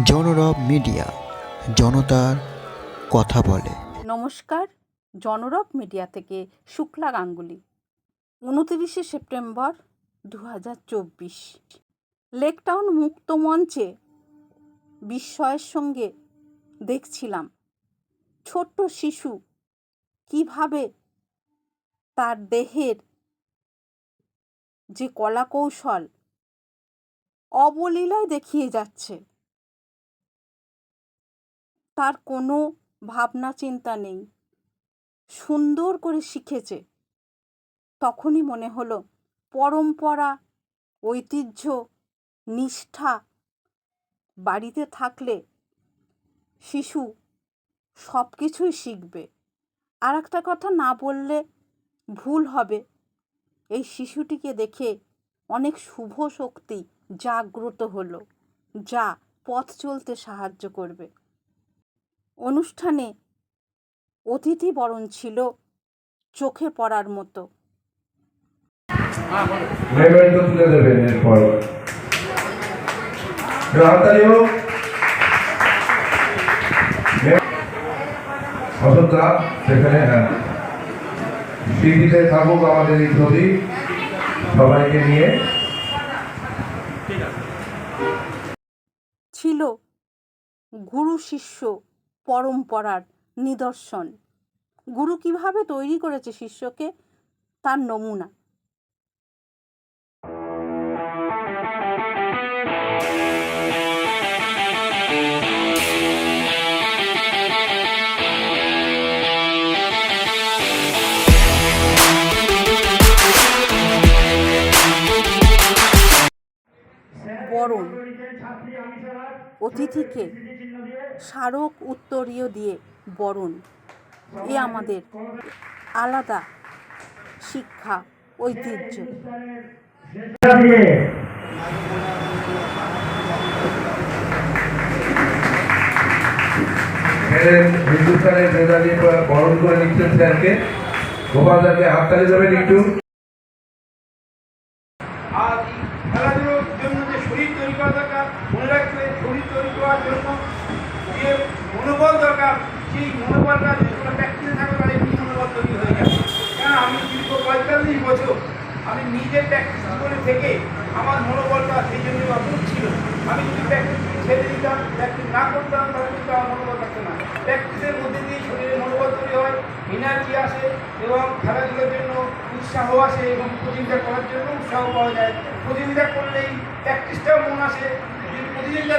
জনরব media, জনতার কথা বলে। নমস্কার, জনরব মিডিয়া থেকে শুক্লা গাঙ্গুলি। উনতিরিশে সেপ্টেম্বর দু হাজার চব্বিশ। লেকটাউন মুক্ত মঞ্চে বিস্ময়ের সঙ্গে দেখছিলাম ছোট্ট শিশু কীভাবে তার দেহের যে কলাকৌশল অবলীলায় দেখিয়ে যাচ্ছে। তার কোনো ভাবনা চিন্তা নেই। সুন্দর করে শিখেছে। তখনই মনে হলো, পরম্পরা, ঐতিহ্য, নিষ্ঠা, বাড়িতে থাকলে শিশু সব কিছুই শিখবে। আর একটা কথা না বললে ভুল হবে। এই শিশুটিকে দেখে অনেক শুভ শক্তি জাগ্রত হলো। যা পথ চলতে সাহায্য করবে। অনুষ্ঠানে অতিথি বরণ ছিল চোখে পড়ার মতো। থাকুক আমাদের এই ছবি সবাইকে নিয়ে ছিল গুরু শিষ্য পরম্পরার নিদর্শন। গুরু কীভাবে তৈরি করেছে শিষ্যকে? তার নমুনা। বরণ অতিথিকে স্মারক উত্তরীয় দিয়ে বরণ। এ আমাদের আলাদা শিক্ষা ঐতিহ্য। হিন্দুস্তানের মেধাবী বরণ করে নিচ্ছেন স্যারকে। গোপাল হাততালি দেবেন একটু। আর খেলাধুলোর জন্য যে শরীর তৈরি করা দরকার মনে রাখবে শরীর তৈরি করার জন্য যে মনোবল দরকার, সেই মনোবলটা যদি কোনো প্র্যাকটিসে থাকে তাহলে এমনি মনোবল তৈরি হয়ে যাবে। কেন আমি দীর্ঘ পঁয়তাল্লিশ বছর আমি নিজে প্র্যাকটিস করে থেকে আমার মনোবলটা সেই জন্য অটুট ছিল। আমি যদি প্র্যাকটিস ছেড়ে দিতাম প্র্যাকটিস না করতাম, তাহলে কিন্তু আমার মনোবল থাকতো না। প্র্যাকটিসের মধ্যে দিয়ে শরীরে মনোবল তৈরি হয় এনার্জি আসে এবং খেলাধুলার জন্য উৎসাহ আসে এবং প্রতিযোগিতা করার জন্য উৎসাহ পাওয়া যায়। প্রতিযোগিতা করলেই প্র্যাকটিসটাও মন আসে। যদি প্রতিযোগিতা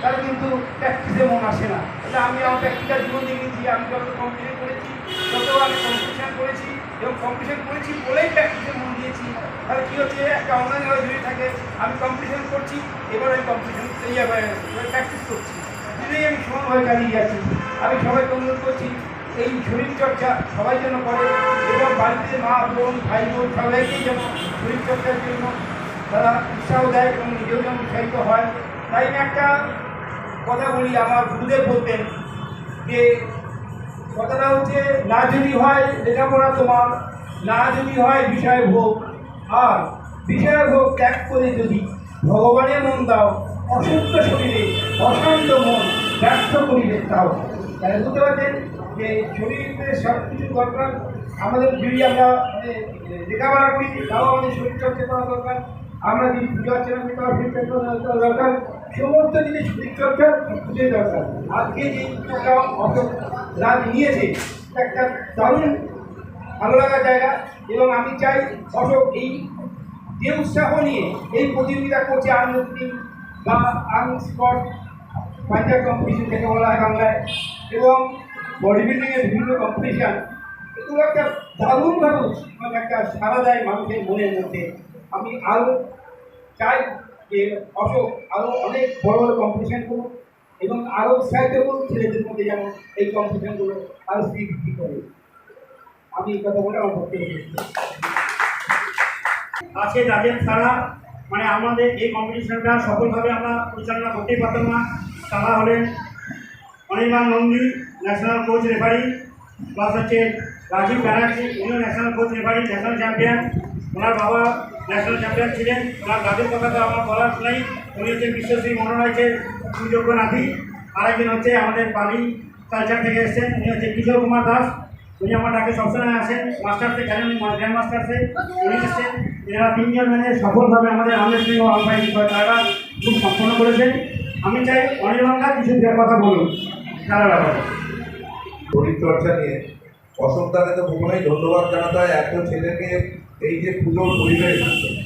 তাহলে কিন্তু প্র্যাকটিসে মন আসে না। তাহলে আমি আমার প্র্যাকটিক্যাল জীবন দেখেছি আমি যত কম্পিটিশন করেছি তত আমি কম্পিটিশন করেছি, এবং কম্পিটিশন করেছি বলেই প্র্যাকটিসে মন দিয়েছি। তাহলে কী হচ্ছে? একটা অনলাইন হয়ে জড়িয়ে থাকে, আমি কম্পিটিশন করছি, এবার আমি কম্পিটিশন প্র্যাকটিস করছি। দুটোই আমি সমানভাবে চালিয়ে যাচ্ছি আমি সবাইকে অনুরোধ করছি, এই শরীর চর্চা সবাই যেন করে, এবং বাড়িতে মা, বোন, ভাই, বোন সবাইকেই যেন শরীর চর্চার জন্য তারা উৎসাহ দেয় এবং নিজেও যেন উৎসাহিত হয়। তাই একটা কথা বলি আমার গুরুদেব বলতেন যে, কথাটা হচ্ছে, না যদি হয় লেখাপড়া তোমার, না যদি হয় বিষয় ভোগ। আর বিষয় ভোগ ত্যাগ করে যদি ভগবানের মন দাও, অসুস্থ শরীরে অশান্ত মন ব্যর্থ করিবে তাও। তাহলে বুঝতে পারছেন যে, শরীরে সব কিছু দরকার। আমাদের যদি আমরা মানে লেখাপড়া করি, তাও আমাদের শরীর চর্চা করা দরকার। আমরা যদি পুজো অর্চনা করি, তাও শরীর চর্চা করা দরকার। সমস্ত জিনিস শরীর চর্চা খুঁজে দরকার আজকে যে একটা অত রাজ নিয়েছে, একটা দারুণ ভালো লাগার জায়গা। এবং আমি চাই অশোক এই যে উৎসাহ নিয়ে এই প্রতিযোগিতা করছে আনমুক্তি বা আর্ম স্পট পাঞ্জাব কম্পিটিশন থেকে বলা হয় বাংলায়। এবং বডি বিল্ডিংয়ের বিভিন্ন কম্পিটিশান এগুলো একটা দারুণভাবে একটা সারা দেয় মানুষের মনের মধ্যে। আমি আরও চাই যে অশোক আরও অনেক বড় বড় কম্পিটিশান করুক এবং আরও উৎসাহিত করুক ছেলেদের মধ্যে যেন এই কম্পিটিশানগুলো আরও বৃদ্ধি করে। আমি এই কথা বলে আমার বক্তব্য। আছে যাদের তারা মানে আমাদের এই কম্পিটিশনটা সফলভাবে আমরা পরিচালনা করতেই পারতাম না। তারা হলেন Anirban Nandi national coach referee plus হচ্ছে রাজীব ব্যানার্জি উনিও national coach referee national champion ওনার বাবা ন্যাশনাল চ্যাম্পিয়ন ছিলেন। ওনার দাদির কথা তো আমার বলার নেই। উনি হচ্ছে বিশ্বশ্রী মনোনয়নের সুযোগ্য নাতি। আরেকজন হচ্ছে আমাদের পালি কালচার থেকে এসেছেন। উনি হচ্ছে কিশোর কুমার দাস। উনি আমার ডাকে সবসময় আসেন। মাস্টার্সে জানেন গ্র্যান্ড মাস্টার্সে উনি এসেছেন। এরা তিনজন মানে সফলভাবে আমাদের আমের সিংহ আলপাই তারা খুব সম্পন্ন করেছেন। আমি চাই অনির্বাণদা কিছু দেওয়ার কথা বলুন। তারা ব্যাপারে। শরীরচর্চা নিয়ে অশোকদাকে তো প্রথমেই ধন্যবাদ জানাতে হয়। এত ছেলেকে এই যে পুজোর পরিবেশ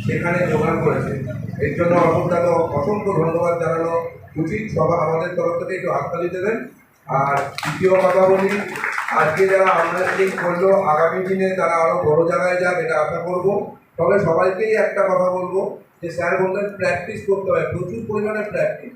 সেখানে জোগাড় করেছে, এর জন্য অশোকদাকে অসংখ্য ধন্যবাদ জানানো উচিত সবাই আমাদের তরফ থেকে একটু হাততালি দেবেন আর দ্বিতীয় কথা বলি, আজকে যারা আমদানি করল, আগামী দিনে তারা আরও বড় জায়গায় যাক, এটা আশা করব। তবে সবাইকেই একটা কথা বলব, যে স্যার বললেন প্র্যাকটিস করতে হয়, প্রচুর পরিমাণে প্র্যাকটিস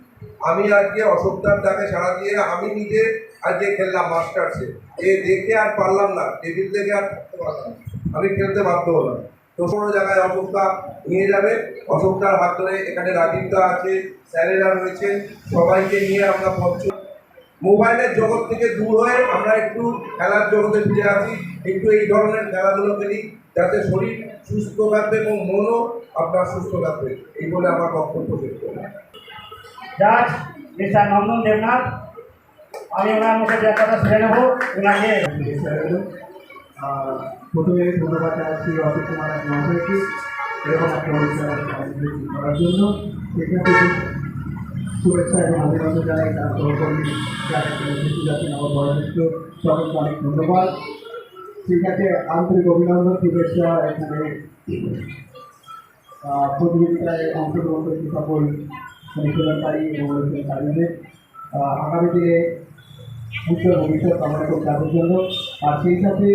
আমি আজকে অশোকদার ডাকে সাড়া দিয়ে আমি নিজে আজকে খেললাম মাস্টার্সে এ। দেখে আর পারলাম না টেবিল দেখে আর থাকতে পারলাম না। আমি খেলতে বাধ্য হলাম। তো কোনো জায়গায় অশোকদা নিয়ে যাবে অশোকদার হাত ধরে এখানে রাজীবদা আছে স্যারেরা রয়েছে সবাইকে নিয়ে আমরা পথ মোবাইলের জগৎ থেকে দূর হয়ে আমরা একটু খেলার জগতে ফিরে আসি একটু এই ধরনের খেলাধুলো খেলি যাতে শরীর সুস্থ থাকবে এবং মনও আপনার সুস্থ থাকবে এই বলে আমার বক্তব্য শেষ করি জাজ মিস্টার নন্দন দেবনাথ আমি ওনার মুখে যে কথা শুনে নেব ওনাকে প্রথমে ধন্যবাদ জানাচ্ছি অশোক কুমার মহাশয়কে এরকম একটা অনুষ্ঠান করার জন্য। সেক্ষেত্রে শুভেচ্ছা এবং অভিনন্দন জানাই তার সহকর্মী আছেন আমার বয়োজ্যেষ্ঠ সকলকে অনেক ধন্যবাদ ঠিক আছে, আন্তরিক অভিনন্দন, শুভেচ্ছা, এখানে প্রতিযোগিতায় অংশগ্রহণ করেছে সকল অনুশীলনকারী এবং অনুশীলনকারীদের। আগামী দিনে উজ্জ্বল ভবিষ্যৎ কামনা করি তাদের জন্য। আর সেই সাথে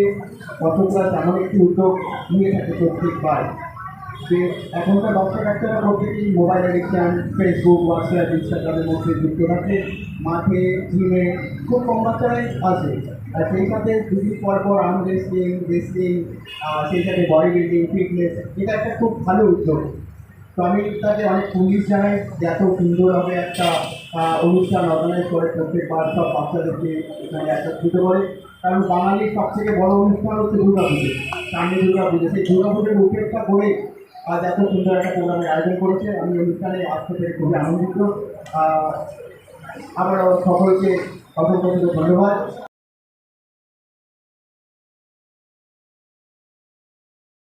অশোকরা তেমন একটি উদ্যোগ নিয়ে থাকে প্রত্যেকবার যে এখনকার বাচ্চা কাচ্চারা প্রত্যেকেই মোবাইল অ্যাডিকশান ফেসবুক হোয়াটসঅ্যাপ ইনস্টাগ্রামের মধ্যে যুক্ত থাকে। মাঠে জিমে খুব কম বাচ্চারাই আছে। আর সেই সাথে দুদিন পর পর আর্ম রেসলিং রেসলিং সেই সাথে বডি বিল্ডিং ফিটনেস এটা একটা খুব ভালো উদ্যোগ। তো আমি তাকে অনেক পুলিশ জানাই যে এত সুন্দরভাবে একটা আহ, অনুষ্ঠান অর্গানাইজ করে প্রত্যেকবার সব বাচ্চাদেরকে এখানে একত্রিত করে। কারণ বাঙালির সব থেকে বড় অনুষ্ঠান হচ্ছে দুর্গা পুজো সামনে দুর্গা পুজো সেই দুর্গা পুজোর উপেক্ষা করে আজ এত সুন্দর একটা প্রোগ্রামের আয়োজন করেছে। আমি অনুষ্ঠানে আসতে পেরে খুবই আনন্দিত। আহ, আবারও সকলকে অসংখ্য ধন্যবাদ।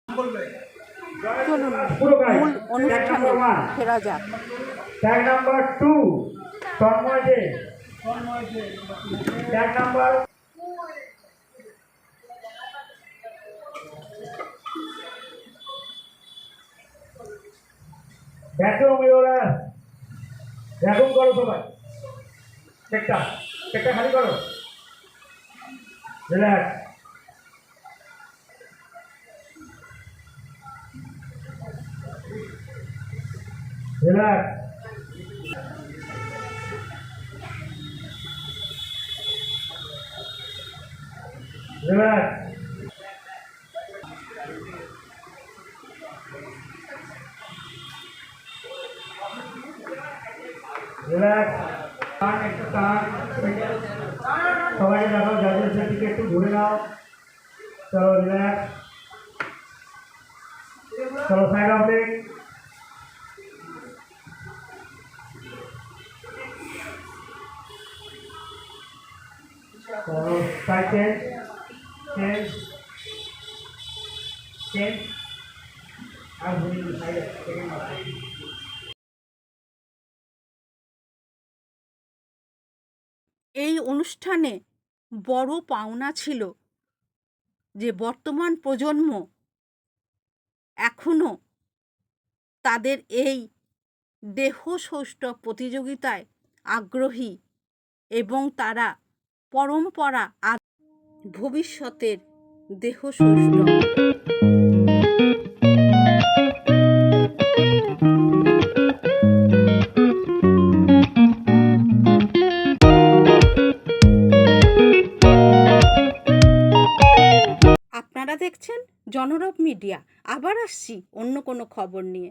চলুন। মূল অনুষ্ঠানে। ফেরা যাক। Tag number two Tanmoy De tag number. Vacuum ইউরা vacuum করো সবাই। পেটটা পেটটা খালি করো। রিল্যাক্স। রিল্যাক্স। রিল্যাক্স রিল্যাক্স টান একটু টান সবাই দেখো যাদের সেটিকে একটু ঘুরে নাও চলো রিল্যাক্স চলো সাইড অফ লেগ চলো সাইড চেঞ্জ এই অনুষ্ঠানে বড় পাওনা ছিল যে বর্তমান প্রজন্ম এখনও তাদের এই দেহসৌষ্ঠ প্রতিযোগিতায় আগ্রহী এবং তারা পরম্পরা ভবিষ্যতের দেহসৌষ্ঠ আপনারা দেখছেন জনরব মিডিয়া। আবার আসছি অন্য কোনো খবর নিয়ে।